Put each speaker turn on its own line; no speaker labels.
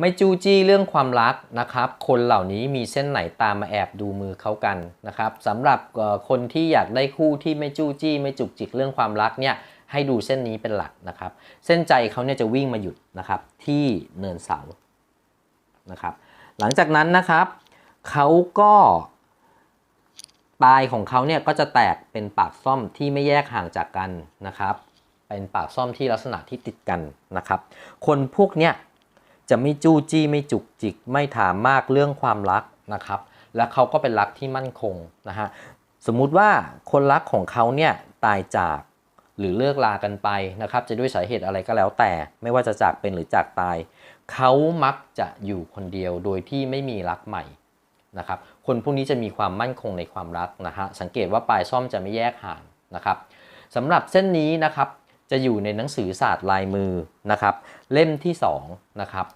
ไม่จู้จี้เรื่องความรักนะครับ คนเหล่านี้มีเส้นไหนตามมาแอบดูมือเขากันนะครับสำหรับคนที่อยากได้คู่ที่ไม่จู้จี้ ไม่จุกจิกเรื่องความรักเนี่ยให้ดูเส้นนี้เป็นหลักนะครับ เส้นใจเขาเนี่ยจะวิ่งมาหยุดนะครับที่เนินเสานะครับ หลังจากนั้นนะครับเขาก็ปลายของเขาเนี่ยก็จะแตกเป็นปากซ่อมที่ไม่แยกห่างจากกันนะครับ เป็นปากซ่อมที่ลักษณะที่ติดกันนะครับ คนพวกเนี้ย จะไม่จู้จี้ไม่จุกจิก ไม่ถามมากเรื่องความรักนะครับ และเขาก็เป็นรักที่มั่นคงนะฮะสมมุติว่าคนรักของเขาเนี่ยตายจากหรือเลิกลากันไปนะครับ จะด้วยสาเหตุอะไรก็แล้วแต่ ไม่ว่าจะจากเป็นหรือจากตาย เขามักจะอยู่คนเดียวโดยที่ไม่มีรักใหม่นะครับ คนพวกนี้จะมีความมั่นคงในความรักนะฮะสังเกตว่าปลายซ่อมจะไม่แยกห่างนะครับสำหรับเส้นนี้นะครับ จะอยู่ในหนังสือศาสตร์ลายมือนะครับ เล่มที่2นะครับ